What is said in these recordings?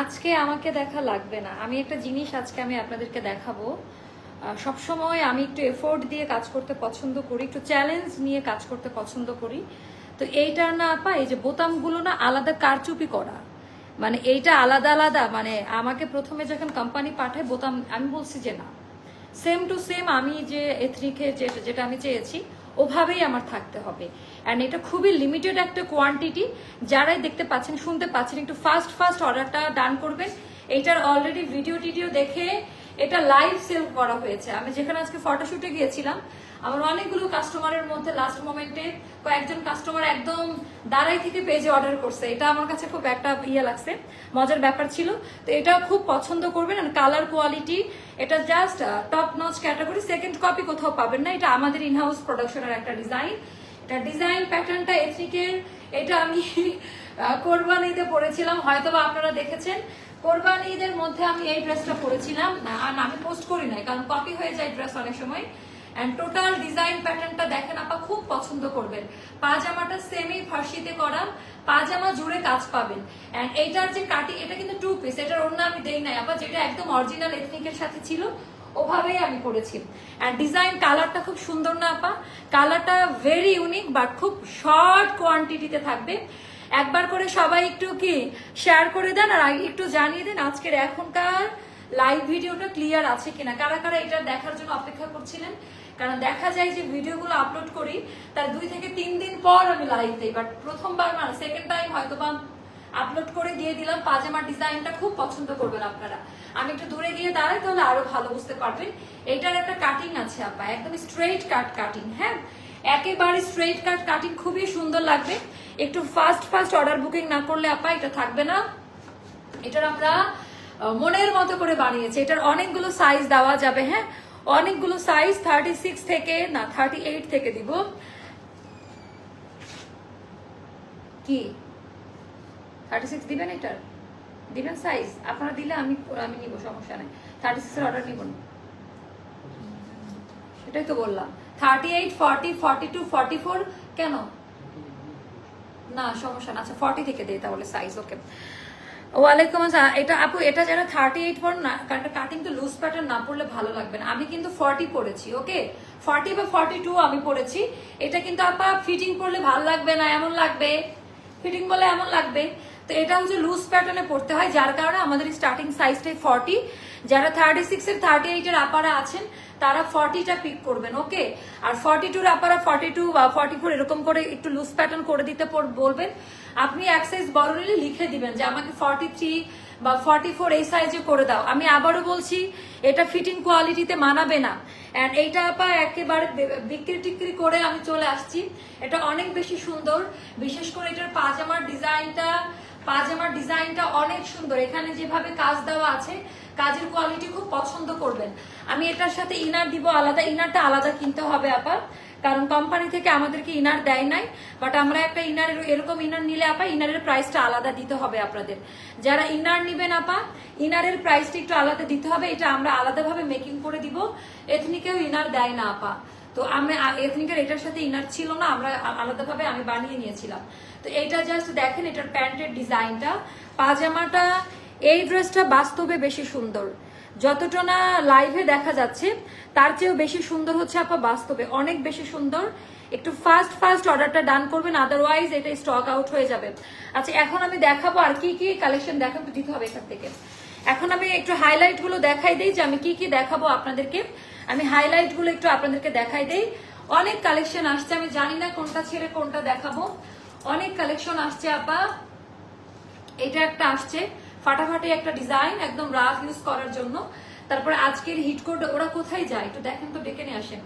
আজকে আমাকে দেখা লাগবে না। আমি একটা জিনিস আজকে আমি আপনাদেরকে দেখাবো। সবসময় আমি একটু এফোর্ট দিয়ে কাজ করতে পছন্দ করি, একটু চ্যালেঞ্জ নিয়ে কাজ করতে পছন্দ করি। তো এইটার না আপা এই যে বোতামগুলো না আলাদা কারচুপি করা। মানে এইটা আলাদা আলাদা মানে আমাকে প্রথমে যখন কোম্পানি পাঠায় বোতাম, আমি বলছি যে না। সেম টু সেম আমি যে এথনিকে যেটা আমি চেয়েছি ওভাবেই আমার থাকতে হবে। অ্যান্ড এটা খুবই লিমিটেড একটা কোয়ান্টিটি যারাই দেখতে পাচ্ছেন, শুনতে পাচ্ছেন, একটু ফাস্ট ফাস্ট অর্ডারটা ডান করবেন। এইটার অলরেডি ভিডিও টিডিও দেখে এটা লাইভ সেল করা হয়েছে। আমি যেখানে আজকে ফটোশ্যুটে গিয়েছিলাম আমার অনেকগুলো কাস্টমারের মধ্যে লাস্ট মোমেন্টে কয়েকজন কাস্টমার একদম দাঁড়াই থেকে পেজে অর্ডার করছে। এটা আমার কাছে খুব একটা ইয়ে লাগছে মজার ব্যাপার ছিল। তো এটা খুব পছন্দ করবেন আর কালার কোয়ালিটি এটা just top notch category second copy কোথাও পাবেন না। এটা আমাদের ইনহাউস প্রোডাকশনের একটা ডিজাইন এটা ডিজাইন প্যাটার্নটা এথনিকের এটা আমি আহ, কোরবানিতে পরেছিলাম হয়তো আপনারা দেখেছেন কোরবানি ঈদের মধ্যে আমি এই ড্রেসটা পরেছিলাম আর আমি পোস্ট করি নাই কারণ কপি হয়ে যায় ড্রেস অনেক সময়। এন্ড টোটাল ডিজাইন প্যাটার্নটা দেখেন আপা খুব পছন্দ করবেন। পাজামাটা সেমি ফার্সিতে করা, পাজামা জুড়ে কাজ পাবেন। এন্ড এইটার যে কাটি, এটা কিন্তু টু পিস এটার অন্য আমি দেই নাই আপা, যেটা একদম অরিজিনাল এথনিকের সাথে ছিল, ওভাবেই আমি করেছি। এন্ড ডিজাইন কালারটা খুব সুন্দর না আপা। কালারটা ভেরি ইউনিক বাট খুব শর্ট কোয়ান্টিটিতে থাকবে। একবার করে সবাই একটু কি শেয়ার করে দেন আর একটু জানিয়ে দেন আজকের এখনকার লাইভ ভিডিওটা ক্লিয়ার আছে কিনা। কারা কারা এটা দেখার জন্য অপেক্ষা করছিলেন কারণ দেখা যায় যে ভিডিওগুলো আপলোড করি, তার দুই থেকে তিন দিন পর আমি লাইভ দিই বাট প্রথমবার মানে সেকেন্ড টাইম হয়তো বা আপলোড করে দিয়ে দিলাম, পাজামার ডিজাইনটা খুব পছন্দ করবেন আপনারা। আমি একটু দূরে গিয়ে দাঁড়াই, তাহলে আরও ভালো বুঝতে পারবেন। এইটার একটা কাটিং আছে আপা, একদম স্ট্রেট কাট কাটিং হ্যাঁ? একেবারে স্ট্রেট কাট কাটিং খুবই সুন্দর লাগবে। একটু ফাস্ট ফাস্ট অর্ডার বুকিং না করলে আপা, এটা থাকবে না। এটার আমরা মনের মতো করে বানিয়েছি। এটার অনেকগুলো সাইজ দেওয়া যাবে হ্যাঁ? অনেকগুলো সাইজ থার্টি সিক্স থেকে, না থার্টি এইট থেকে দিব। কি? থার্টি সিক্স দিবেন এটার দিবেন সাইজ আপনারা দিলে আমি আমি নিব, সমস্যা নেই। থার্টি সিক্সের অর্ডার নিব। না এটাই তো বললাম। Thirty eight forty forty two forty four কেন? না, সমস্যা না আচ্ছা ফর্টি থেকে দেই তাহলে সাইজ ওকে ওয়ালাইকুম আসসালাম। এটা আপু, এটা যারা থার্টি এইট পর না, কারণ কাটিং তো লুজ প্যাটার্ন না পড়লে ভালো লাগবে না। আমি কিন্তু ফর্টি পড়েছি ওকে ফর্টি বা ফর্টি টু আমি পড়েছি। এটা কিন্তু আপা ফিটিং পরলে ভালো লাগবে না, এমন লাগবে। ফিটিং বলে এমন লাগবে। তো এটা হচ্ছে লুজ প্যাটার্নে পড়তে হয়, যার কারণে আমাদের স্টার্টিং সাইজটাই ফর্টি যারা থার্টি সিক্স এর থার্টি এইট এর আপারা আছেন, তারা ফর্টিটা পিক করবেন ওকে আর ফর্টি টুর আপারা ফর্টি টু বা ফর্টি ফোর এরকম করে একটু লুজ প্যাটার্ন করে দিতে বলবেন। আপনি এক সাইজ বড় নিলে লিখে দিবেন যে আমাকে ফর্টি থ্রি বা ফর্টি ফোর এই সাইজে করে দাও। আমি আবারও বলছি, এটা ফিটিং কোয়ালিটিতে মানাবে না। অ্যান্ড এইটা আপা একেবারে বিক্রি টিক্রি করে আমি চলে আসছি। এটা অনেক বেশি সুন্দর। বিশেষ করে এটার পাজামার ডিজাইনটা পাজামার ডিজাইনটা অনেক সুন্দর। এখানে যেভাবে কাজ দেওয়া আছে, কাজের কোয়ালিটি খুব পছন্দ করবেন। আমি এটার সাথে ইনার দিব আলাদা। ইনারটা আলাদা কিনতে হবে আপা। কারণ কোম্পানি থেকে আমাদেরকে ইনার দেয় নাই বাট আমরা একটা ইনার এরকম ইনার নিলে আপা ইনারের প্রাইসটা আলাদা দিতে হবে আপনাদের। যারা ইনার নিবেন আপা ইনারের প্রাইসটা একটু আলাদা দিতে হবে, এটা আমরা আলাদাভাবে মেকিং করে দিব। এথনিকেও ইনার দেয় না আপা। তো আমরা এথনিকের এটার সাথে ইনার ছিল না, আমরা আলাদাভাবে আমি বানিয়ে নিয়েছিলাম। তো এইটা জাস্ট দেখেন, এটার প্যান্টের ডিজাইনটা পাজামাটা, এই ড্রেসটা বাস্তবে বেশি সুন্দর। যতটা না লাইভে দেখা যাচ্ছে, তার চেয়েও বেশি সুন্দর হচ্ছে আপা বাস্তবে। অনেক বেশি সুন্দর। একটু ফাস্ট ফাস্ট অর্ডারটা ডান করবেন আদারওয়াইজ এটা স্টক আউট হয়ে যাবে। আচ্ছা এখন আমি দেখাবো আর কি কি কালেকশন দেখাবো, দিতে হবে এখান থেকে। এখন আমি একটু হাইলাইটগুলো দেখাই দিই যে আমি কি কি দেখাবো আপনাদেরকে। আমি হাইলাইটগুলো একটু আপনাদেরকে দেখাই দিই। অনেক কালেকশন আসছে, আমি জানি না কোনটা ছেড়ে কোনটা দেখাবো। অনেক কালেকশন আসছে আপা। এটা একটা আসছে। ফাটাফাটি একটা ডিজাইন একদম রাফ ইউজ করার জন্য। তারপরে আজকের হিট কোড ওরা কোথায় যায়? একটু দেখেন তো, ডেকে নিয়ে আসেন।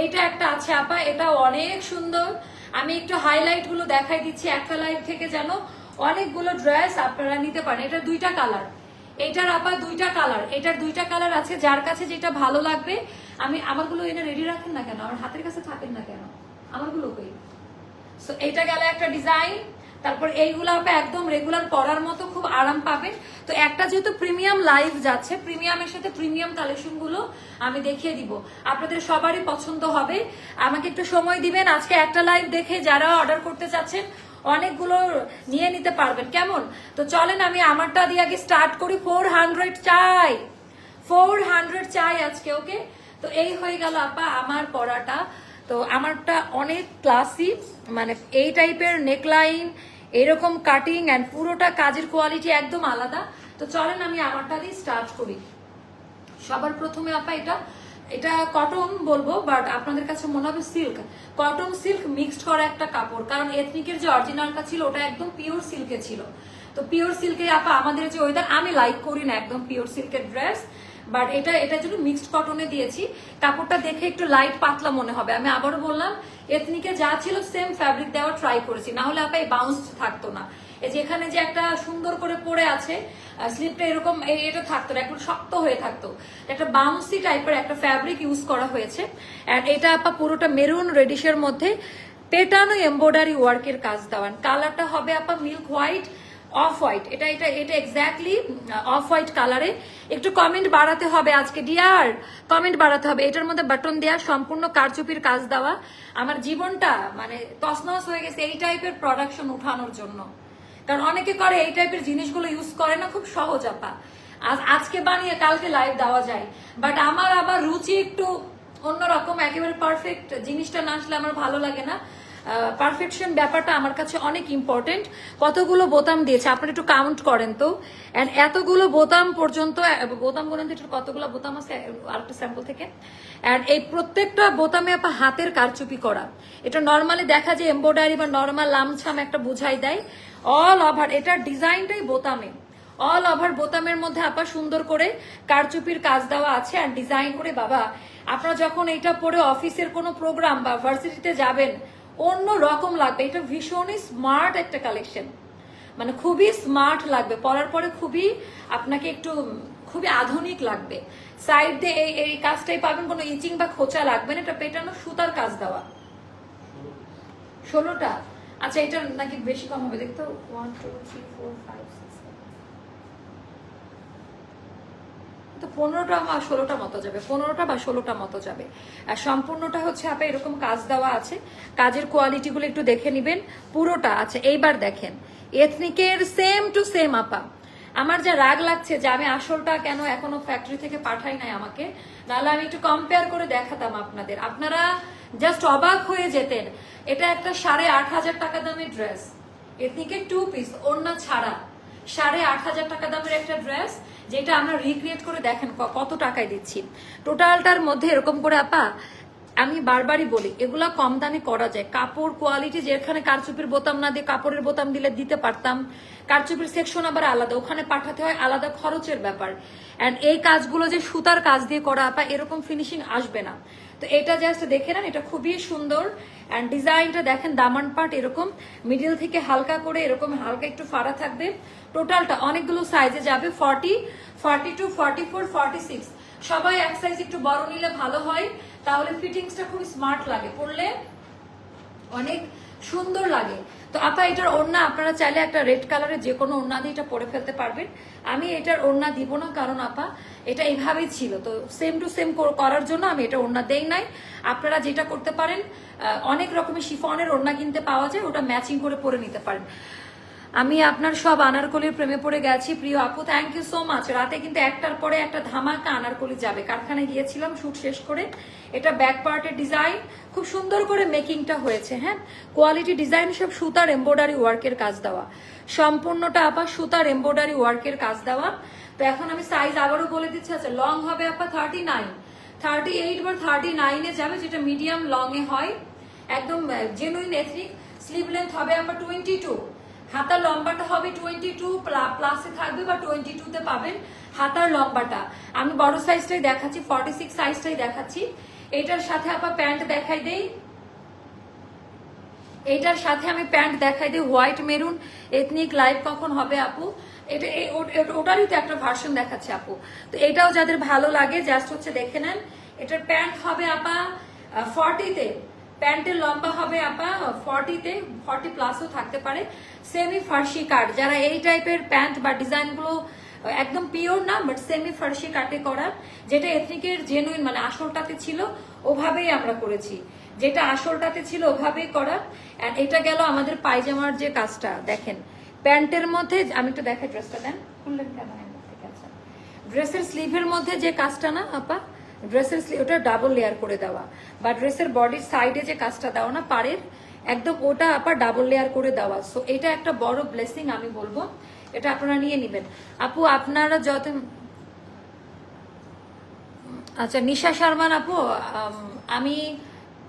এইটা একটা আছে, আপা, এটা অনেক সুন্দর। আমি একটু হাইলাইটগুলো দেখাই দিচ্ছি, একটা লাইট থেকে যেন অনেকগুলো ড্রেস আপনারা নিতে পারেন। এটা দুইটা কালার এইটার আপা দুইটা কালার এটার দুইটা কালার আছে, যার কাছে যেটা ভালো লাগবে, আমি আমারগুলো এনে রেডি রাখেন না কেন? আমার হাতের কাছে থাকেন না কেন? আমারগুলো কই? সো এইটা গেল একটা ডিজাইন তারপর এইগুলো আপনি একদম রেগুলার পরার মতো খুব আরাম পাবেন তো একটা যেহেতু প্রিমিয়াম লাইভ যাচ্ছে প্রিমিয়ামের সাথে প্রিমিয়াম কালেকশনগুলো আমি দেখিয়ে দিব। আপনাদের সবারই পছন্দ হবে। আমাকে একটু সময় দিবেন, আজকে একটা লাইভ দেখে যারা অর্ডার করতে চাচ্ছেন, অনেকগুলো নিয়ে নিতে পারবেন। কেমন? তো চলেন আমি আমারটা দিয়ে আগে স্টার্ট করি। ফোর হান্ড্রেড চাই। ফোর হান্ড্রেড চাই আজকে ওকে তো এই হয়ে গেল আপা আমার পড়াটা তো আমারটা অনেক ক্লাসি মানে এই টাইপের নেকলাইন এরকম কাটিং অ্যান্ড পুরোটা কাজের কোয়ালিটি একদম আলাদা। তো চলেন আমি আমারটা দিয়ে স্টার্ট করি। সবার প্রথমে আপা এটা এটা কটন বলব বাট আপনাদের কাছে মনে হবে সিল্ক কটন সিল্ক মিক্সড করা একটা কাপড়, কারণ এথনিকের যে অরিজিনালটা ছিল, ওটা একদম পিওর সিল্কে ছিল। তো পিওর সিল্কে আপা আমাদের যে ওয়েদার আমি লাইক করি না একদম পিওর সিল্কের ড্রেস বাট এটা, এটার জন্য মিক্সড কটনে দিয়েছি। কাপড়টা দেখে একটু লাইট পাতলা মনে হবে। আমি আবারও বললাম এথনিকে যা ছিল সেম ফ্যাব্রিক দেওয়া ট্রাই করেছি। না হলে আপা এই বাউন্স থাকতো না। এই যে এখানে যে একটা সুন্দর করে পড়ে আছে স্লিপটা এরকম এটা থাকতো না একটু শক্ত হয়ে থাকতো। একটা বাউন্সি টাইপের একটা ফ্যাব্রিক ইউজ করা হয়েছে। অ্যান্ড এটা আপা পুরোটা মেরুন রেডিশের মধ্যে, পেটানো এমব্রয়ডারি ওয়ার্কের কাজ দেওয়ান। কালারটা হবে আপা মিল্ক হোয়াইট অফ হোয়াইট এটা এটা এটা এক্স্যাক্টলি অফ হোয়াইট কালারে একটু কমেন্ট বাড়াতে হবে আজকে। ডিয়ার কমেন্ট বাড়াতে হবে। এটার মধ্যে বাটন দেওয়া সম্পূর্ণ কারচুপির কাজ দেওয়া। আমার জীবনটা মানে তসনস হয়ে গেছে এই টাইপের প্রোডাকশন উঠানোর জন্য। কারণ অনেকে করে এই টাইপের জিনিসগুলো ইউজ করে না, খুব সহজ, আপা। আজ, আজকে বানিয়ে কালকে লাইভ দেওয়া যায়। বাট আমার আবার রুচি একটু অন্যরকম, একেবারে পারফেক্ট জিনিসটা না আসলে আমার ভালো লাগে না। পারফেকশন ব্যাপারটা আমার কাছে অনেক ইম্পর্টেন্ট কতগুলো বোতাম দিয়েছে? আপনারা একটু কাউন্ট করেন তো। অ্যান্ড এতগুলো বোতাম পর্যন্ত, বোতাম বলেন তো, এটার কতগুলো বোতাম আছে? আরেকটা স্যাম্পল থেকে। অ্যান্ড এই প্রত্যেকটা বোতামে আপা হাতের কারচুপি করা। এটা নর্মালি দেখা যায় এম্ব্রয়ডারি বা নর্মাল লামছাম একটা বুঝাই দেয়। অল ওভার এটার ডিজাইনটাই বোতামে। অল ওভার বোতামের মধ্যে আপা সুন্দর করে কারচুপির কাজ দেওয়া আছে আর ডিজাইন করে বাবা, আপনারা যখন এটা পরে অফিসের কোনো প্রোগ্রাম বা ভার্সিটিতে যাবেন অন্য রকম লাগবে। এটা ভীষণই স্মার্ট একটা কালেকশন মানে খুবই স্মার্ট লাগবে। পরার পরে খুবই আপনাকে একটু, খুবই আধুনিক লাগবে। সাইড দিয়ে এই এই কাজটাই পাবেন, কোনো ইচিং বা খোঁচা লাগবে না। এটা পেটানো সুতার কাজ দেওয়া। ষোলোটা? আচ্ছা এটা নাকি বেশি কম হবে? দেখতো one two three four five six তো পনেরোটা বা ষোলোটা মতো যাবে, পনেরোটা বা ষোলোটা মতো যাবে। আর সম্পূর্ণটা হচ্ছে আপনি এরকম কাজ দেওয়া আছে। কাজের কোয়ালিটিগুলো একটু দেখে নিবেন, পুরোটা আছে। এইবার দেখেন এথনিকের সেম টু সেম আপা। আমার যা রাগ লাগছে যে আমি আসলটা কেন এখনও ফ্যাক্টরি থেকে পাঠাই নাই আমাকে, নাহলে আমি একটু কম্পেয়ার করে দেখাতাম আপনাদের। আপনারা জাস্ট অবাক হয়ে যেতেন, এটা একটা সাড়ে আট হাজার টাকা দামের ড্রেস এথনিকের টু পিস ওড়না ছাড়া। সাড়ে আট হাজার টাকা দামের একটা ড্রেস যেটা আমরা রিক্রিয়েট করে দেখেন কত টাকায় দিচ্ছি। টোটালটার মধ্যে এরকম করে, আপা, আমি বারবারই বলি, এগুলা কম দামে করা যায়। কাপড় কোয়ালিটি যেখানে কারচুপির বোতাম না দিয়ে কাপড়ের বোতাম দিলে দিতে পারতাম। কারচুপির সেকশন আবার আলাদা, ওখানে পাঠাতে হয় আলাদা খরচের ব্যাপার। অ্যান্ড এই কাজগুলো যে সুতার কাজ দিয়ে করা, আপা, এরকম ফিনিশিং আসবে না। তো এটা জাস্ট দেখে নেন, এটা খুবই সুন্দর। অ্যান্ড ডিজাইনটা দেখেন, দামান পার্ট এরকম। মিডিল থেকে হালকা করে এরকম হালকা একটু ফাড়া থাকবে। টোটালটা অনেকগুলো সাইজে যাবে forty forty two forty four forty six সবাই এক সাইজ একটু বড় নিলে ভালো হয়, তাহলে ফিটিংসটা খুব স্মার্ট লাগে। পড়লে অনেক সুন্দর লাগে। তো আপা, এটার ওড়না আপনারা চাইলে একটা রেড কালারের যে কোনো ওড়না দিয়ে এটা পরে ফেলতে পারবেন। আমি এটার ওড়না দিব না, কারণ আপা, এটা এইভাবেই ছিল। তো সেম টু সেম করার জন্য আমি এটা ওড়না দেই নাই। আপনারা যেটা করতে পারেন অনেক রকমের শিফনের ওড়না কিনতে পাওয়া যায়, ওটা ম্যাচিং করে পরে নিতে পারেন। আমি আপনার সব আনারকলির প্রেমে পড়ে গেছি, প্রিয় আপু। থ্যাংক ইউ সো মাচ রাতে কিন্তু একটার পরে একটা ধামাকা আনারকলি যাবে। কারখানায় গিয়েছিলাম, শুট শেষ করে। এটা ব্যাক পার্টের ডিজাইন খুব সুন্দর করে মেকিংটা হয়েছে হ্যাঁ? কোয়ালিটি ডিজাইন সব সুতার এমব্রয়ডারি ওয়ার্কের কাজ দেওয়া। সম্পূর্ণটা আপা সুতার এমব্রয়ডারি ওয়ার্কের কাজ দেওয়া। তো এখন আমি সাইজ আবারও বলে দিচ্ছি। আচ্ছা লং হবে আপা থার্টি নাইন থার্টি এইট বা থার্টি নাইনে যাবে, যেটা মিডিয়াম লং এ হয়। একদম জেনুইন এথনিক স্লিভ লেন্থ হবে আমার টোয়েন্টি টু হাতার লম্বাটা হবে টোয়েন্টি টু প্লাসে থাকবে বা টোয়েন্টি টুতে পাবেন হাতার লম্বাটা। আমি বড় সাইজটাই দেখাচ্ছি ফর্টি সিক্স সাইজটাই দেখাচ্ছি। এটার সাথে আপা প্যান্ট দেখাই দেই। এইটার সাথে আমি প্যান্ট দেখাই দিই, হোয়াইট মেরুন এথনিক লাইভ কখন হবে আপু? এটা ওটারই তো একটা ভার্সন দেখাচ্ছে আপু। তো এটাও যাদের ভালো লাগে জাস্ট হচ্ছে দেখে নেন। এটার প্যান্ট হবে আপা ফর্টিতে প্যান্টের লম্বা হবে আপা ফর্টিতে ফর্টি প্লাসও থাকতে পারে। সেমি ফার্সি কাট যারা এই টাইপের প্যান্ট বা ডিজাইনগুলো, একদম পিওর না বাট সেমি ফার্সি কাটে করা, যেটা এথনিকের জেনুইন মানে আসলটাতে ছিল, ওভাবেই আমরা করেছি। যেটা আসলটাতে ছিল, ওভাবেই করা। এটা গেল আমাদের পায়জামার যে কাজটা, দেখেন। প্যান্টের মধ্যে, আমি একটু দেখাই ড্রেসটা দেন। খুললেন কেন? থেকে আচ্ছা। ড্রেসের স্লিভের মধ্যে যে কাজটা না, আপা ড্রেসের স্লিভ ওটা ডাবল লেয়ার করে দেওয়া। বা ড্রেসের বডির সাইডে যে কাজটা দেওয়া না, পাড়ের, একদম ওটা আপা ডাবল লেয়ার করে দেওয়া। সো এটা একটা বড় ব্লেসিং আমি বলব। এটা আপনারা নিয়ে নেবেন। আপু, আপনারা যত আচ্ছা নিশা শর্মান আপু, আমি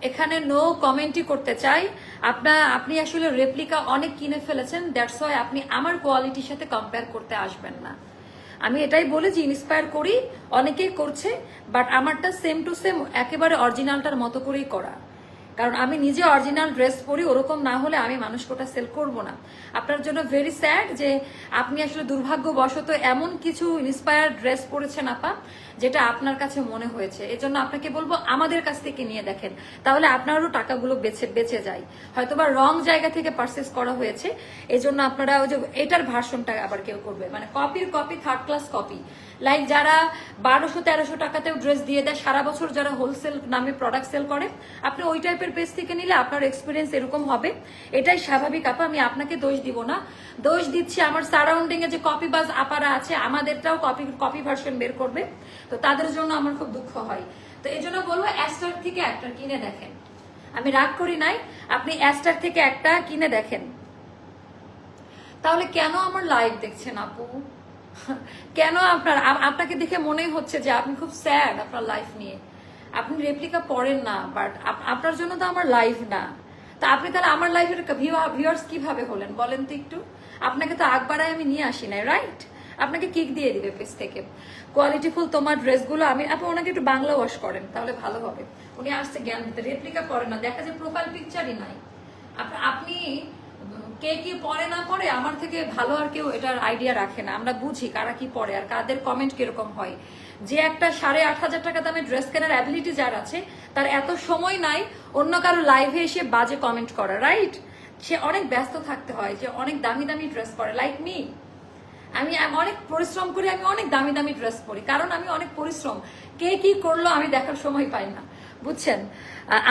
এখানে নো কমেন্টই করতে চাই। আপনার আপনি আসলে রেপ্লিকা অনেক কিনে ফেলেছেন দ্যাটস ওয়াই আপনি আমার কোয়ালিটির সাথে কম্পেয়ার করতে আসবেন না। আমি এটাই বলেছি ইন্সপায়ার করি, অনেকেই করছে বাট আমারটা সেম টু সেম একেবারে অরিজিনালটার মতো করেই করা। কারণ আমি নিজে অরিজিনাল ড্রেস পরি, ওরকম না হলে আমি মানুষকে ওটা সেল করব না। আপনার জন্য ভেরি স্যাড যে আপনি আসলে দুর্ভাগ্যবশত এমন কিছু ইন্সপায়ার ড্রেস পরেছেন আপা, যেটা আপনার কাছে মনে হয়েছে। এজন্য আপনাকে বলব, আমাদের কাছ থেকে নিয়ে দেখেন। তাহলে আপনারও টাকাগুলো বেছে, বেঁচে যায়। হয়তোবা রং জায়গা থেকে পারচেস করা হয়েছে, এজন্য আপনারা ওই যে এটার ভার্সনটা আবার কেউ করবে। মানে কপির copy third class copy like যারা বারোশো, তেরোশো টাকাতেও ড্রেস দিয়ে দেয়, সারা বছর যারা হোলসেল নামে প্রোডাক্ট সেল করে, আপনি ওই টাইপের পেজ থেকে নিলে আপনার এক্সপিরিয়েন্স এরকম হবে। এটাই স্বাভাবিক, আপা, আমি আপনাকে দোষ দিব না। দোষ দিচ্ছি আমার সারাউন্ডিং এ যে কপি বাজ আপারা আছে, আমাদেরটাও কপি কপি ভার্সন বের করবে। তো তাদের জন্য আমার খুব দুঃখ হয়। তো এই জন্য বলব অ্যাস্টার থেকে একটা কিনে দেখেন। আমি রাগ করি নাই, আপনি অ্যাস্টার থেকে একটা কিনে দেখেন। তাহলে কেন আমার লাইভ দেখছেন আপু? কেন আপনার আপনাকে দেখে মনেই হচ্ছে যে আপনি খুব স্যাড আপনার লাইফ নিয়ে। আপনি রেপ্লিকা পড়েন না বাট আপনার জন্য তো আমার লাইফ না। তা আপনি তাহলে আমার লাইফের ভিউয়ার্স কীভাবে হলেন? বলেন তো একটু। আপনাকে তো আকবারায় আমি নিয়ে আসি নাই রাইট আপনাকে কিক দিয়ে দিবে পেজ থেকে। কোয়ালিটিফুল তোমার ড্রেসগুলো আমি আপনি ওনাকে একটু বাংলা ওয়াশ করেন, তাহলে ভালো হবে। উনি আসছে জ্ঞান দিতে রেপ্লিকা করেন না, দেখা যায় প্রোফাইল পিকচারই নাই। আপনি কে কি পড়ে না পড়ে, আমার থেকে ভালো আর কেউ এটার আইডিয়া রাখে না। আমরা বুঝি কারা কি পড়ে আর কাদের কমেন্ট কীরকম হয়। যে একটা সাড়ে আট হাজার টাকা দামে ড্রেস কেনার অ্যাবিলিটি যার আছে, তার এত সময় নাই, অন্য কারও লাইভে এসে বাজে কমেন্ট করা রাইট সে অনেক ব্যস্ত থাকতে হয় যে অনেক দামি দামি ড্রেস পরে লাইক মি আমি আমি অনেক পরিশ্রম করি, আমি অনেক দামি দামি ড্রেস পরি, কারণ আমি অনেক পরিশ্রম। কে কি করল আমি দেখার সময় পাই না। বুঝছেন?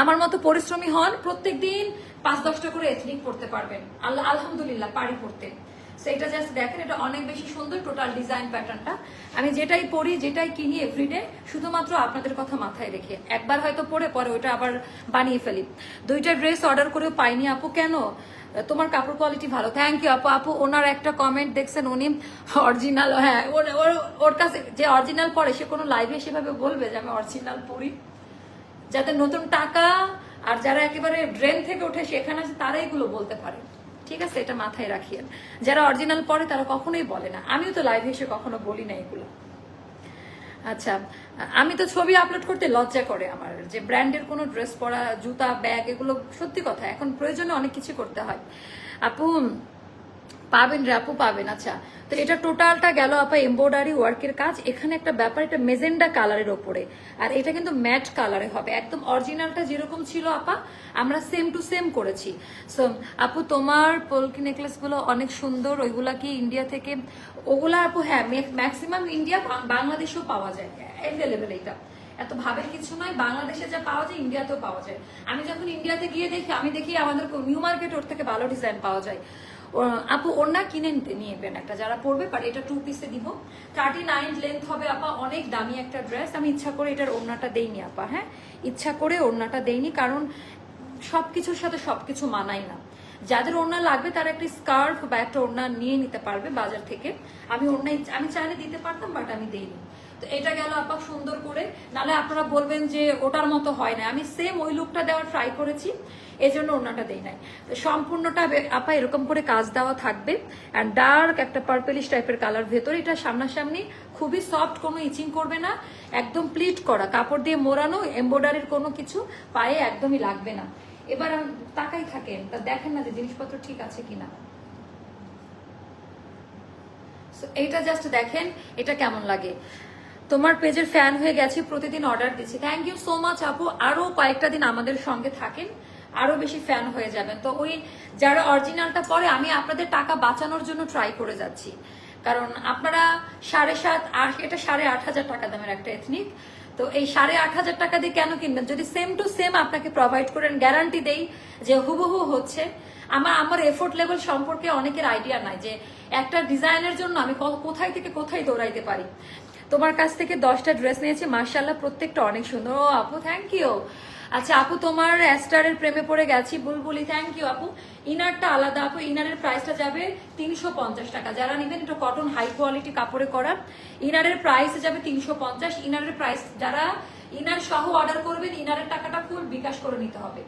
আমার মতো পরিশ্রমী হন প্রত্যেক দিন পাঁচ দশটা করে এথনিক পড়তে পারবেন। আল্লাহ আলহামদুলিল্লাহ, পারি পড়তে। সেটা জাস্ট দেখেন, এটা অনেক বেশি সুন্দর টোটাল ডিজাইন প্যাটার্নটা আমি যেটাই পড়ি, যেটাই কিনি এভরিডে শুধুমাত্র আপনাদের কথা মাথায় রেখে। একবার হয়তো পরে পরে ওইটা আবার বানিয়ে ফেলি। দুইটা ড্রেস অর্ডার করেও পাইনি আপু, কেন? তোমার কাপড় কোয়ালিটি ভালো। থ্যাংক ইউ আপু। আপু, ওনার একটা কমেন্ট দেখছেন, উনি অরিজিনাল হ্যাঁ ওর কাছে যে অরিজিনাল পরে সে কোনো লাইভে সেভাবে বলবে যে আমি অরিজিনাল পড়ি। যাতে নতুন টাকা আর যারা একেবারে ড্রেন থেকে উঠে সেখানে আছে তারা এগুলো বলতে পারে। ঠিক আছে? এটা মাথায় রাখিয়েন। যারা অরিজিনাল পড়ে, তারা কখনোই বলে না। আমিও তো লাইভে এসে কখনো বলি না এগুলো। আচ্ছা আমি তো ছবি আপলোড করতে লজ্জা করে আমার। যে ব্র্যান্ডের কোনো ড্রেস পরা, জুতা, ব্যাগ, এগুলো সত্যি কথা। এখন প্রয়োজনে অনেক কিছু করতে হয়। আপু পাবেন রে আপু পাবেন। আচ্ছা তো এটা টোটালটা গেল আপা এমব্রয়ডারি ওয়ার্কের কাজ। এখানে একটা ব্যাপার, এটা মেজেন্ডা কালারের ওপরে। আর এটা কিন্তু ম্যাট কালারে হবে। একদম অরিজিনালটা যেরকম ছিল আপা, আমরা সেম টু সেম করেছি। সো আপু, তোমার পলকি নেকলেসগুলো অনেক সুন্দর। ওইগুলা কি ইন্ডিয়া থেকে? ওগুলা আপু হ্যাঁ ম্যাক্সিমাম ইন্ডিয়া বাংলাদেশেও পাওয়া যায়। অ্যাভেলেবেল এটা এত ভাবের কিছু নয় বাংলাদেশে যা পাওয়া যায় ইন্ডিয়াতেও পাওয়া যায়। আমি যখন ইন্ডিয়াতে গিয়ে দেখি, আমি দেখি আমাদের নিউ মার্কেট ওর থেকে ভালো ডিজাইন পাওয়া যায়। আপু, ওড়না কিনে নিতে নিয়েবেন একটা, যারা পরবে বাট এটা টু পিসে দিব। থার্টি নাইন লেন্থ হবে, আপা, অনেক দামি একটা ড্রেস আমি ইচ্ছা করে এটার ওড়নাটা দেইনি, আপা হ্যাঁ? ইচ্ছা করে ওড়নাটা দেইনি, কারণ সবকিছুর সাথে সবকিছু মানাই না। যাদের ওড়না লাগবে, তারা একটা স্কার্ফ বা একটা ওড়না নিয়ে নিতে পারবে বাজার থেকে। আমি ওড়না আমি চাইলে দিতে পারতাম বাট আমি দেইনি। এটা গেল আপা সুন্দর করে। নালে আপনারা বলবেন যে ওটার মতো হয় না আমি সেম ওই লুকটা দেওয়ার ট্রাই করেছি এই জন্য ওনাটা দেই নাই। সম্পূর্ণটা আপা এরকম করে কাজ দেওয়া থাকবে। অ্যান্ড ডার্ক একটা পার্পেলিশ টাইপের কালার ভেতরে, এটা সামনাসামনি খুবই সফট কোনো ইচিং করবে না। একদম প্লিট করা, কাপড় দিয়ে মোড়ানো এমব্রয়ডারির কোনো কিছু পায়ে একদমই লাগবে না। এবার তাকাই থাকেন, তা দেখেন না যে জিনিসপত্র ঠিক আছে কিনা। এইটা জাস্ট দেখেন, এটা কেমন লাগে। তোমার পেজের ফ্যান হয়ে গেছে, প্রতিদিন অর্ডার দিচ্ছি। থ্যাংক ইউ সো মাচ আপু। আরও কয়েকটা দিন আমাদের সঙ্গে থাকেন, আরও বেশি ফ্যান হয়ে যাবেন। তো ওই যারা অরিজিনালটা পরে, আমি আপনাদের টাকা বাঁচানোর জন্য ট্রাই করে যাচ্ছি। কারণ আপনারা সাড়ে সাত আট, এটা সাড়ে আট হাজার টাকা দামের একটা এথনিক তো এই সাড়ে আট হাজার টাকা দিয়ে কেন কিনবেন? যদি সেম টু সেম আপনাকে প্রোভাইড করেন গ্যারান্টি দেই যে হুবহু হচ্ছে। আমার আমার এফোর্ট লেভেল সম্পর্কে অনেকের আইডিয়া নাই যে একটা ডিজাইনের জন্য আমি কোথায় থেকে কোথায় দৌড়াইতে পারি। তোমার কাছ থেকে দশটা ড্রেস নিয়েছি মার্শাল্লাহ প্রত্যেকটা অনেক সুন্দর। ও আপু থ্যাংক ইউ আচ্ছা আপু, তোমার অ্যাস্টারের প্রেমে পড়ে গেছি, বুলবুলি থ্যাংক ইউ আপু। ইনারটা আলাদা, আপু, ইনারের প্রাইসটা যাবে তিনশো পঞ্চাশ টাকা। যারা নেবেন এটা কটন হাই কোয়ালিটি কাপড়ে করা। ইনারের প্রাইস যাবে তিনশো পঞ্চাশ। ইনারের প্রাইস যারা ইনার সহ অর্ডার করবেন, ইনারের টাকাটা ফুল বিকাশ করে নিতে হবে।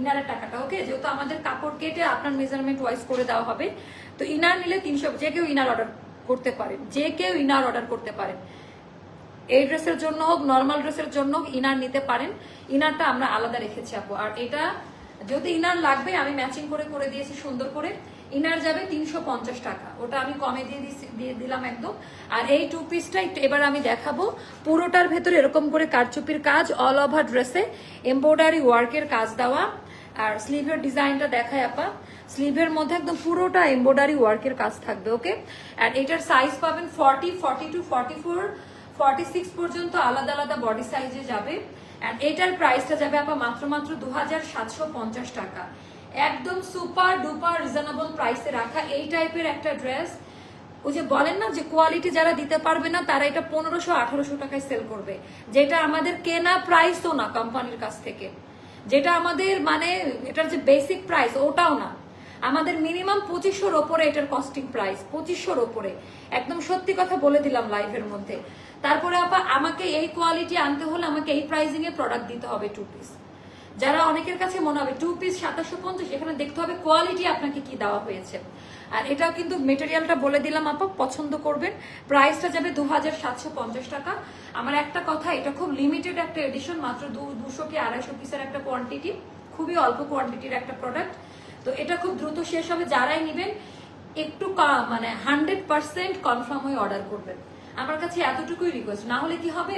ইনারের টাকাটা ওকে যেহেতু আমাদের কাপড় কেটে আপনার মেজারমেন্ট ওয়াইজ করে দেওয়া হবে। তো ইনার নিলে তিনশো, যে কেউ ইনার অর্ডার করতে পারেন যে কেউ ইনার অর্ডার করতে পারেন এই ড্রেসের জন্য হোক নর্মাল ড্রেসের জন্য হোক, ইনার নিতে পারেন। ইনারটা আমরা আলাদা রেখেছি আপু। আর এটা যদি ইনার লাগবে, আমি ম্যাচিং করে করে দিয়েছি সুন্দর করে। ইনার যাবে তিনশো পঞ্চাশ টাকা। ওটা আমি কমে দিয়ে দিয়ে দিলাম একদম। আর এই টু পিসটা একটু এবার আমি দেখাবো। পুরোটার ভেতরে এরকম করে কারচুপির কাজ অল ওভার ড্রেসে এমব্রয়ডারি ওয়ার্কের কাজ দেওয়া। আর স্লিভের ডিজাইনটা দেখায় আপা। স্লিভের মধ্যে একদম পুরোটা এমব্রয়ডারি ওয়ার্কের কাজ থাকবে ওকে আর এটার সাইজ পাবেন forty forty two forty four forty six পর্যন্ত আলাদা আলাদা বডি সাইজে যাবে। আর এটার প্রাইসটা যাবে আপা মাত্র মাত্র দু হাজার সাতশো পঞ্চাশ টাকা। একদম সুপার ডুপার রিজনেবল প্রাইসে রাখা এই টাইপের একটা ড্রেস ওই যে বলেন না যে কোয়ালিটি যারা দিতে পারবে না, তারা এটা পনেরোশো আঠারোশো টাকায় সেল করবে। যেটা আমাদের কেনা প্রাইসও না কোম্পানির কাছ থেকে। যেটা আমাদের মানে এটার যে বেসিক প্রাইস ওটাও না। আমাদের মিনিমাম পঁচিশশোর ওপরে এটার কস্টিং প্রাইস পঁচিশশোর ওপরে। একদম সত্যি কথা বলে দিলাম লাইভের মধ্যে। তারপরে আপা, আমাকে এই কোয়ালিটি আনতে হলে আমাকে এই প্রাইসিং এ প্রোডাক্ট দিতে হবে টু পিস যারা অনেকের কাছে মনে হবে টু পিস সাতাশশো পঞ্চাশ, এখানে দেখতে হবে কোয়ালিটি আপনাকে কি দেওয়া হয়েছে। আর এটাও কিন্তু মেটেরিয়ালটা বলে দিলাম আপা, পছন্দ করবেন। প্রাইসটা যাবে দু হাজার সাতশো পঞ্চাশ টাকা। আমার একটা কথা, এটা খুব লিমিটেড একটা এডিশন মাত্র দুশো কি আড়াইশো পিসের একটা কোয়ান্টিটি খুবই অল্প কোয়ান্টিটির একটা প্রোডাক্ট তো এটা খুব দ্রুত শেষ হবে। যারাই নেবেন, একটু মানে হান্ড্রেড পার্সেন্ট কনফার্ম হয়ে অর্ডার করবেন। আমার কাছে এতটুকুই রিকোয়েস্ট না হলে কি হবে?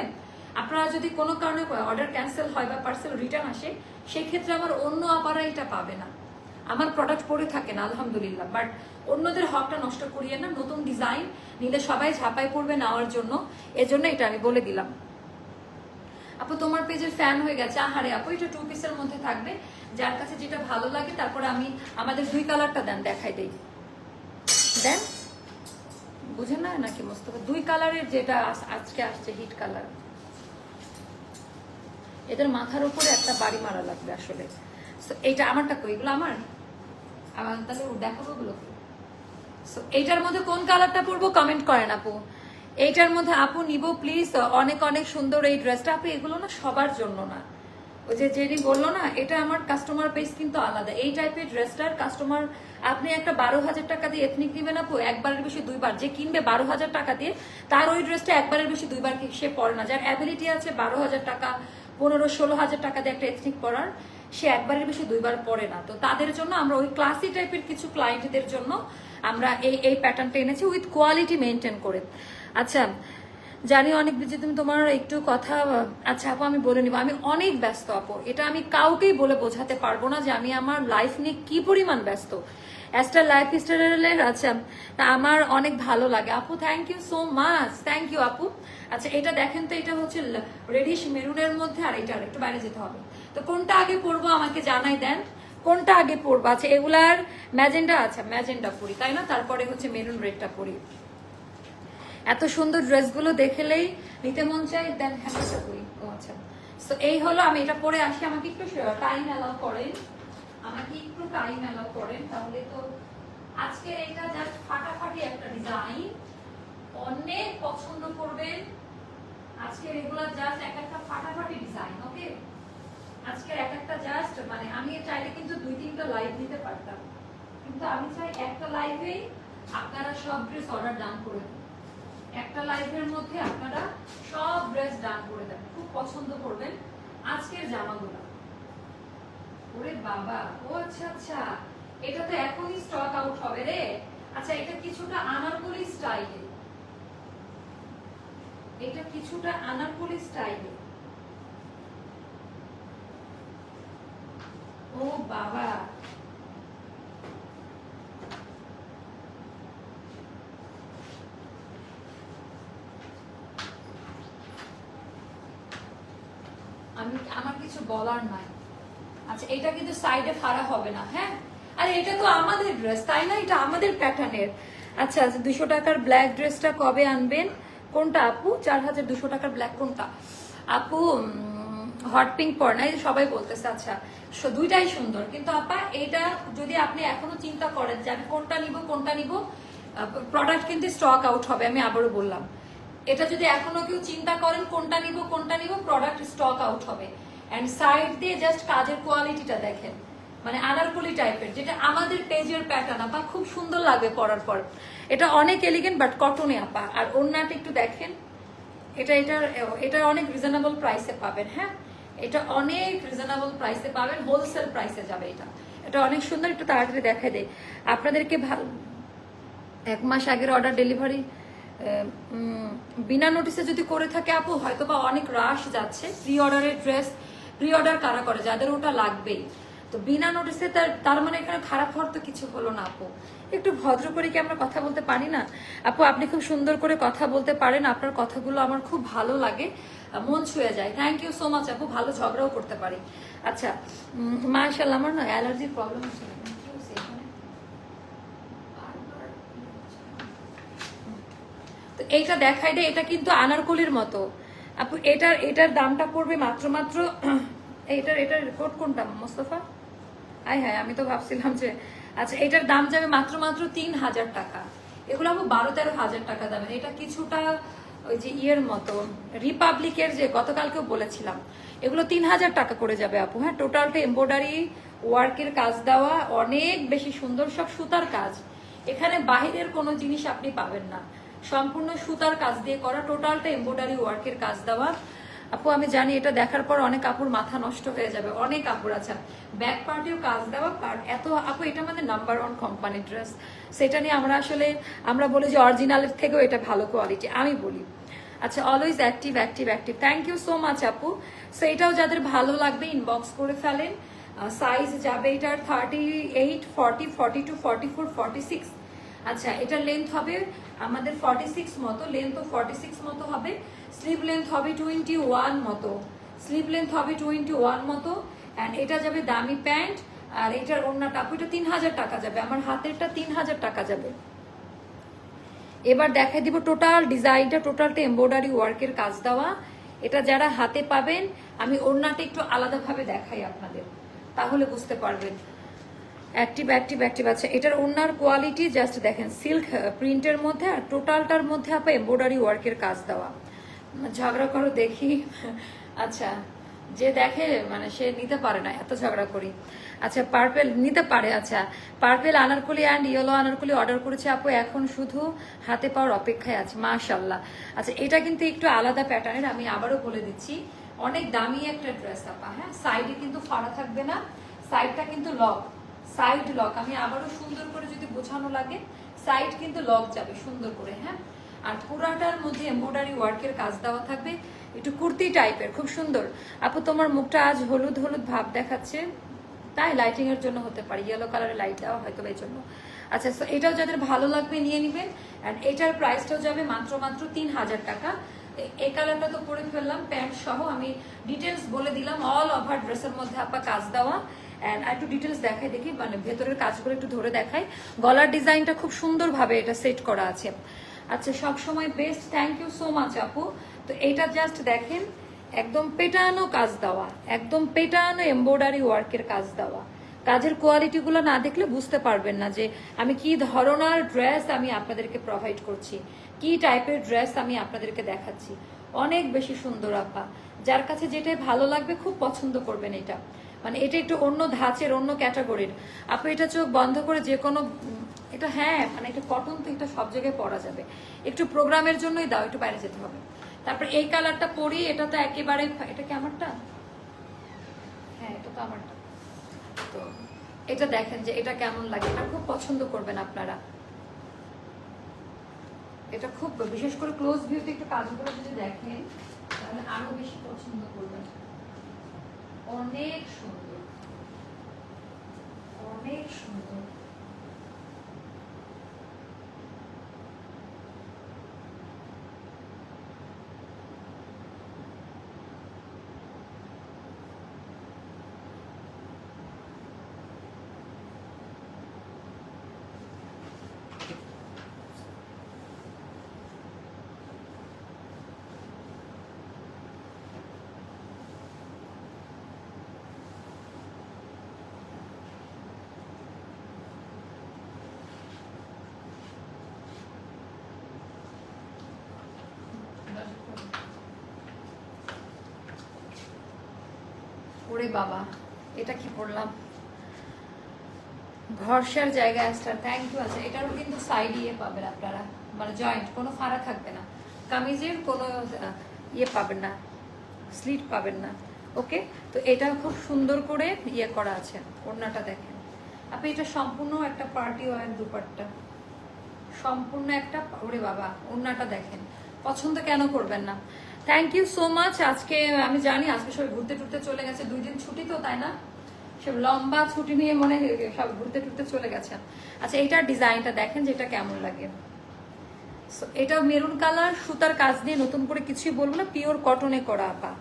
আপনারা যদি কোনো কারণে অর্ডার ক্যান্সেল হয় বা পার্সেল রিটার্ন আসে, সেক্ষেত্রে আমার অন্য আপারা এটা পাবে না। আমার প্রোডাক্ট পরে থাকে না, আলহামদুলিল্লাহ। বাট অন্যদের হকটা নষ্ট করিয়ে না, নতুন ডিজাইন নিলে সবাই ঝাঁপাই পড়বে নেওয়ার জন্য। এজন্য এটা আমি বলে দিলাম। আপু, তোমার পেজের ফ্যান হয়ে গেছে। আহারে আপু, এটা টু পিসের মধ্যে থাকবে। যার কাছে যেটা ভালো লাগে, তারপরে আমি আমাদের দুই কালারটা দেন, দেখাই দেই। দেন? বুঝেন না নাকি মোস্তফা দুই কালারের যেটা আজকে আসছে হিট কালার। এদের মাথার উপরে একটা বাড়ি মারা লাগবে আসলে। So, এইটা আমারটা কই? এগুলো আমার? আমার তাহলে দেখাবো ওগুলো So, এইটার মধ্যে কোন কালারটা পরবো কমেন্ট করেন আপু। এইটার মধ্যে আপু নিব প্লিজ অনেক অনেক সুন্দর এই ড্রেসটা আপু এগুলো না সবার জন্য না। ওই যে জেনি বলল না, এটা আমার কাস্টমার বেস কিন্তু আলাদা। এই টাইপের ড্রেসটার কাস্টমার আপনি একটা বারো হাজার টাকা দিয়ে এথনিক নিবেন আপু, একবারের বেশি দুইবার। যে কিনবে বারো হাজার টাকা দিয়ে, তার ওই ড্রেসটা একবারের বেশি দুইবার সে পরে না। যার অ্যাবিলিটি আছে বারো হাজার টাকা, পনেরো, ষোলো হাজার টাকা দিয়ে একটা এথনিক পরার, সে একবারের বেশি দুইবার পরে না। তো তাদের জন্য আমরা ওই ক্লাসি টাইপের কিছু ক্লায়েন্টদের জন্য আমরা এই এই প্যাটার্নটা এনেছি উইথ কোয়ালিটি মেনটেন করে। আচ্ছা জানি অনেক বিজি তুমি তোমার একটু কথা আচ্ছা আপু, আমি বলে নিব। আমি অনেক ব্যস্ত আপু। এটা আমি কাউকেই বলে বোঝাতে পারব না যে আমি আমার লাইফ নিয়ে কি পরিমাণ ব্যস্ত। অ্যাস্টার লাইফ স্টাইলের আচ্ছা আমার অনেক ভালো লাগে। আপু thank you so much thank you আপু। আচ্ছা এটা দেখেন তো, এটা হচ্ছে রেডিশ মেরুনের মধ্যে, আর এটা একটু বাইরে যেতে হবে। তো কোনটা আগে পরবো আমাকে জানাই দেন। কোনটা আগে পরবো? আচ্ছা এগুলার ম্যাজেন্ডা আচ্ছা ম্যাজেন্ডা পরি, তাই না? তারপরে হচ্ছে মেরুন রেডটা পরি। এত সুন্দর ড্রেসগুলো দেখলেই নিতে মন চাই দেন হ্যান্ডেলটা করি ও আচ্ছা। তো এই হলো, আমি এটা পরে আসি। আমাকে একটু টাইম অ্যালাউ করেন। আমাকে একটু টাইম অ্যালাউ করেন, তাহলে তো আজকে এটা জাস্ট ফাটাফাটি একটা ডিজাইন অনেক পছন্দ করবেন। আজকে রেগুলার জাস্ট এক একটা ফাটাফাটি ডিজাইন ওকে আজকের এক একটা জাস্ট মানে আমি চাইলে কিন্তু দুই তিনটা লাইভ দিতে পারতাম। কিন্তু আমি চাই একটা লাইভেই আপনারা সব ড্রেস অর্ডার ডান করে একটা লাইভের মধ্যে আপনারা সব ড্রেস ডান করে দেন, খুব পছন্দ করবেন। আজকের জামাগুলো। ওরে বাবা, ও আচ্ছা আচ্ছা। এটা তো এখনই স্টক আউট হবে রে। আচ্ছা এটা কিছুটা আনারকলি স্টাইলে এটা কিছুটা আনারকলি স্টাইলে ও বাবা ও আমি আমার কিছু বলার নাই। আচ্ছা এটা কিন্তু সাইডে ফাড়া হবে না হ্যাঁ? আর, এটা তো আমাদের ড্রেস তাই না? এটা আমাদের প্যাটার্নের আচ্ছা দুশো টাকার ব্ল্যাক ড্রেসটা কবে আনবেন? কোনটা, আপু? চার হাজার দুশো টাকার ব্ল্যাক কোনটা? আপু হট পিঙ্ক পর না সবাই বলতেছে আচ্ছা দুইটাই সুন্দর। কিন্তু আপা, এটা যদি আপনি এখনও চিন্তা করেন যে আমি কোনটা নিব কোনটা নিব প্রোডাক্ট কিন্তু স্টক আউট হবে, আমি আবারও বললাম। এটা যদি এখনও কেউ চিন্তা করেন কোনটা নিব কোনটা নিব প্রোডাক্ট স্টক আউট হবে। এন্ড সাইড দিয়ে জাস্ট কাজের কোয়ালিটিটা দেখেন। মানে আনারকলি টাইপের যেটা আমাদের পেজের প্যাটার্ন আপা, খুব সুন্দর লাগবে পরার পর। এটা অনেক এলিগেন্ট বাট কটনে আপা। আর অন্যটা একটু দেখেন। এটা এটা এটা অনেক রিজনেবল প্রাইসে পাবেন হ্যাঁ? এটা অনেক রিজনেবল প্রাইসে পাবেন হোলসেল প্রাইসে যাবে এটা। এটা অনেক সুন্দর, একটু তাড়াতাড়ি দেখাই দেয় আপনাদেরকে ভালো এক মাস আগের অর্ডার ডেলিভারি বিনা নোটিসে যদি করে থাকে, আপু হয়তো বা অনেক রাশ যাচ্ছে। প্রি অর্ডারের ড্রেস প্রি অর্ডার কারা করে? যাদের ওটা লাগবেই। তো বিনা নোটিসে তার তার মানে এখানে খারাপ হওয়ার তো কিছু হলো না, আপু। একটু ভদ্র করে কি আমরা কথা বলতে পারি না? আপু, আপনি খুব সুন্দর করে কথা বলতে পারেন। আপনার কথাগুলো আমার খুব ভালো লাগে। মন ছুঁয়ে যায়। থ্যাংক ইউ সো মাচ আপু। ভালো ঝগড়াও করতে পারি। আচ্ছা মার্শাল্লাহ আমার না অ্যালার্জির প্রবলেম হচ্ছে? তো এইটা দেখাই দেয় এটা কিন্তু আনারকলির মতো। আপু, এটার এটার দামটা পড়বে মাত্র মাত্র এইটার এটার কোড কোনটা, মোস্তফা? আয় হ্যাঁ আমি তো ভাবছিলাম যে আচ্ছা এটার দাম যাবে মাত্র মাত্র তিন হাজার টাকা। এগুলো আপু বারো তেরো হাজার টাকা দামের। এটা কিছুটা ওই যে ইয়ের মতো, রিপাবলিকের যে গতকালকেও বলেছিলাম, এগুলো তিন হাজার টাকা করে যাবে আপু। হ্যাঁ টোটালটা এম্ব্রয়ডারি, ওয়ার্কের কাজ দেওয়া, অনেক বেশি সুন্দর সব সুতার কাজ। এখানে বাহিরের কোনো জিনিস আপনি পাবেন না। সম্পূর্ণ সুতার কাজ দিয়ে করা, টোটালটা এম্ব্রয়ডারি ওয়ার্কের কাজ দেওয়া। আপু, আমি জানি এটা দেখার পর অনেক কাপড় মাথা নষ্ট হয়ে যাবে, অনেক কাপড় আছে। ব্যাক পার্টিও কাজ দেওয়া পার এত, আপু, এটা আমাদের নাম্বার ওয়ান কোম্পানি ড্রেস সেটা নিয়ে আমরা আসলে, আমরা বলি যে অরিজিনালের থেকেও এটা ভালো কোয়ালিটি আমি বলি। আচ্ছা always active active active thank you so much আপু। সো এটাও যাদের ভালো লাগবে ইনবক্স করে ফেলেন। সাইজ যাবে এটার thirty eight forty forty two forty four forty six আচ্ছা এটার লেন্থ হবে আমাদের ফর্টি সিক্স মতো লেন্থও ফর্টি সিক্স মতো হবে স্লিভ লেন্থ হবে টোয়েন্টি ওয়ান মতো স্লিভ লেন্থ হবে টোয়েন্টি ওয়ান মতো অ্যান্ড এটা যাবে দামি প্যান্ট, আর এটার অন্য টাপু এটা তিন হাজার টাকা যাবে, আমার হাতেরটা তিন হাজার টাকা যাবে। এবার দেখাই দিব টোটাল ডিজাইনটা টোটালটা এমব্রয়ডারি ওয়ার্কের কাজ দেওয়া, এটা যারা হাতে পাবেন, আমি ওড়নাটা একটু আলাদাভাবে দেখাই আপনাদের, তাহলে বুঝতে পারবেন। অ্যাক্টিভ অ্যাক্টিভ অ্যাক্টিভ আছে। এটার ওড়নার কোয়ালিটি জাস্ট দেখেন সিল্ক প্রিন্টের মধ্যে আর টোটালটার মধ্যে আপা এমব্রয়ডারি ওয়ার্কের কাজ দেওয়া। ঝগড়া করো দেখি। আচ্ছা যে দেখে মানে সে নিতে পারে না, এত ঝগড়া করি। আচ্ছা পার্পেল নিতে পারে আচ্ছা। Purple anarkali and yellow anarkali order করেছে আপু, এখন শুধু হাতে পাওয়ার অপেক্ষায় আছে মাশাল্লাহ আচ্ছা এটা কিন্তু একটু আলাদা প্যাটার্নের আমি আবারও বলে দিচ্ছি। অনেক দামি একটা ড্রেস আপা হ্যাঁ? সাইডে কিন্তু ফাড়া থাকবে না সাইডটা কিন্তু লক সাইড লক আমি আবারও সুন্দর করে যদি বোঝানো লাগে সাইড কিন্তু লক যাবে, সুন্দর করে হ্যাঁ? আর পুরাটার মধ্যে এমব্রয়ডারি ওয়ার্কের কাজ দেওয়া থাকবে, একটু কুর্তি টাইপের খুব সুন্দর। আপু, তোমার মুখটা আজ হলুদ হলুদ ভাব দেখাচ্ছে, তাই লাইটিং এর জন্য হতে পারে ইয়েলো কালারের লাইট দেওয়া হয়তো এই জন্য। আচ্ছা এটাও যাদের ভালো লাগবে, নিয়ে নেবেন অ্যান্ড এটার প্রাইসটাও যাবে মাত্র মাত্র তিন হাজার টাকা। এই কালারটা তো পরে ফেললাম প্যান্ট সহ, আমি ডিটেলস বলে দিলাম অল ওভার ড্রেসের মধ্যে আপা কাজ দেওয়া। অ্যান্ড একটু ডিটেলস দেখাই, দেখি মানে ভেতরের কাজগুলো একটু ধরে দেখাই। গলার ডিজাইনটা খুব সুন্দরভাবে এটা সেট করা আছে। আচ্ছা সব সময় best thank you so much আপু। তো এটা জাস্ট দেখেন, একদম পেটানো কাজ দেওয়া, একদম পেটানো এমব্রয়ডারি ওয়ার্কের কাজ দেওয়া। কাজের কোয়ালিটিগুলো না দেখলে বুঝতে পারবেন না যে আমি কি ধরনের ড্রেস আমি আপনাদেরকে প্রোভাইড করছি, কি টাইপের ড্রেস আমি আপনাদেরকে দেখাচ্ছি। অনেক বেশি সুন্দর, আপা। যার কাছে যেটাই ভালো লাগবে, খুব পছন্দ করবেন এটা। মানে এটা একটু অন্য ধাঁচের, অন্য ক্যাটাগরির। আপু এটা চোখ বন্ধ করে যে কোনো, এটা হ্যাঁ মানে এটা কটন তো এটা সব জায়গায় পরা যাবে। একটু প্রোগ্রামের জন্যই দাও, একটু বাইরে যেতে হবে। তারপর এই কালারটা পরি, এটা তো একেবারে, এটা কি আমারটা? হ্যাঁ এটা তো আমারটা। তো এটা দেখেন যে এটা কেমন লাগে। এটা খুব পছন্দ করবেন আপনারা। এটা খুব, বিশেষ করে ক্লোজ ভিউতে একটু কাজগুলো যদি দেখেন, তাহলে আরও বেশি পছন্দ করবেন। অনেক সুন্দর। অনেক সুন্দর। ওরে বাবা, এটা কি পড়লাম ভরসার জায়গা স্টার থ্যাংক ইউ আছে। এটারও কিন্তু সাইড ইয়ে পাবেন আপনারা। মানে জয়েন্ট কোনো ফাড়া থাকবে না। কামিজের কোনো ইয়ে পাবেন না। স্লিট পাবেন না। ওকে তো এটা খুব সুন্দর করে ইয়ে করা আছে, ওড়নাটা দেখেন। আপনি এটা সম্পূর্ণ একটা পার্টি ওয়ার দুপাট্টা। সম্পূর্ণ একটা, ওরে বাবা, ওড়নাটা দেখেন। পছন্দ কেন করবেন না? থ্যাংক ইউ সো মাচ আজকে, আমি জানি, আজকে সবাই ঘুরতে টুরতে চলে গেছে। দুই দিন ছুটি তো, তাই না? সব লম্বা ছুটি নিয়ে মনে সব ঘুরতে টুরতে চলে গেছেন আচ্ছা এইটার ডিজাইনটা দেখেন যে এটা কেমন লাগে। এটা মেরুন কালার, সুতার কাজ দিয়ে নতুন করে কিছুই বলব না পিওর কটনে করা আপা।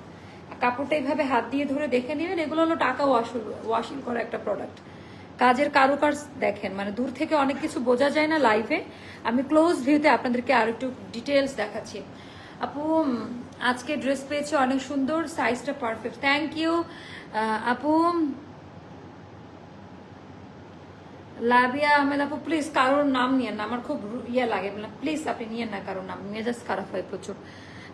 কাপড়টা এইভাবে হাত দিয়ে ধরে দেখে নেবেন, এগুলো হলো টাকা ওয়াশল ওয়াশিং করা একটা প্রোডাক্ট কাজের কারুকাজ দেখেন মানে দূর থেকে অনেক কিছু বোঝা যায় না লাইভে আমি ক্লোজ ভিউতে আপনাদেরকে আর একটু ডিটেলস দেখাচ্ছি। আপু আজকে ড্রেস পেয়েছে অনেক সুন্দর সাইজটা পারফেক্ট থ্যাংক ইউ আপু। লাবিয়া, আহমেদ আপু প্লিজ কারোর নাম নিয়েন না। আমার খুব ইয়ে লাগে। প্লিজ আপনি নিয়েন না কারোর নাম। মেজাজ খারাপ হয় প্রচুর।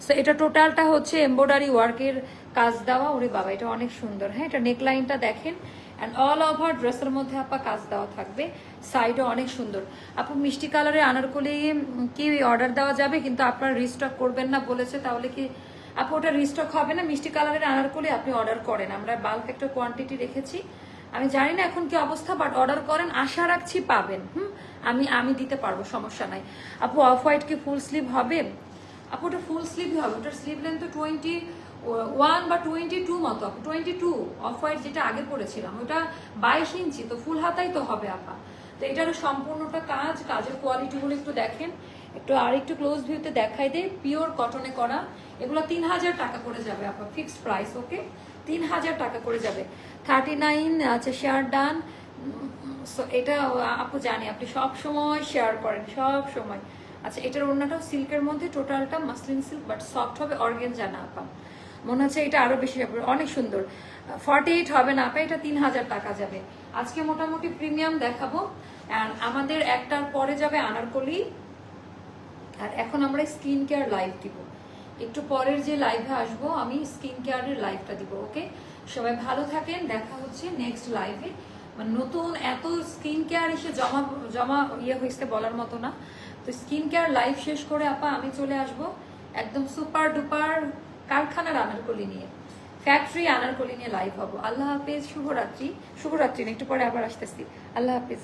সো এটা টোটালটা হচ্ছে এমব্রয়ডারি ওয়ার্কের কাজ দেওয়া। ওরে বাবা, এটা অনেক সুন্দর। হ্যাঁ এটা নেকলাইনটা দেখেন। অ্যান্ড অল ওভার ড্রেসের মধ্যে আপা কাজ দেওয়া থাকবে। সাইডও অনেক সুন্দর। আপু মিষ্টি কালারে আনারকলি কি অর্ডার দেওয়া যাবে? কিন্তু আপনার রিস্টক করবেন না বলেছে, তাহলে কি আপু ওটা রিস্টক হবে না? মিষ্টি কালারের আনারকলি আপনি অর্ডার করেন। আমরা বাল্ক একটা কোয়ান্টিটি রেখেছি। আমি জানি না এখন কি অবস্থা বাট অর্ডার করেন, আশা রাখছি পাবেন। হুম? আমি আমি দিতে পারব, সমস্যা নাই। আপু অফ হোয়াইট কি ফুল স্লিভ হবে? আপু ওটা ফুল স্লিভ হবে, ওটার স্লিভ লেন্থ তো টোয়েন্টি ওয়ান বা টোয়েন্টি টু মতো টোয়েন্টি টু অফ হোয়াইট যেটা আগে পড়েছিলাম, ওটা বাইশ ইঞ্চি, তো ফুল হাতাই তো হবে আপা। তো এটারও সম্পূর্ণটা কাজ, কাজের কোয়ালিটিগুলো একটু দেখেন। একটু আর একটু ক্লোজ ভিউতে দেখাই দেয় পিওর কটনে করা, এগুলো তিন হাজার টাকা করে যাবে আপা ফিক্সড প্রাইস ওকে তিন হাজার টাকা করে যাবে। থার্টি নাইন আছে শেয়ার ডান সো এটা আপু জানি, আপনি সব সময় শেয়ার করেন, সব সময়। আচ্ছা এটার অন্যটাও সিল্কের মধ্যে টোটালটা মাসলিন সিল্ক বাট সফট হবে অর্গেন জানা আপা। মনে হচ্ছে এটা আরও বেশি অনেক সুন্দর। ফর্টি এইট হবে না, আপা এটা তিন হাজার টাকা যাবে। আজকে মোটামুটি প্রিমিয়াম দেখাবো। আমাদের একটার পরে যাবে আনারকলি। আর এখন আমরা স্কিন কেয়ার লাইভ দিব। একটু পরের যে লাইভে আসব, আমি স্কিন কেয়ারের লাইভটা দিব ওকে সবাই ভালো থাকেন, দেখা হচ্ছে নেক্সট লাইভে মানে নতুন এত স্কিন কেয়ার এসে জমা জমা ইয়ে হয়েছে বলার মতো না। তো স্কিন কেয়ার লাইভ শেষ করে আপা, আমি চলে আসব। একদম সুপার ডুপার কারখানার আনারকলি নিয়ে। ফ্যাক্টরি আনারকলি নিয়ে লাইভ হব। আল্লাহ হাফেজ, শুভরাত্রি। শুভরাত্রি একটু পরে আবার আসতেছি। আল্লাহ হাফেজ।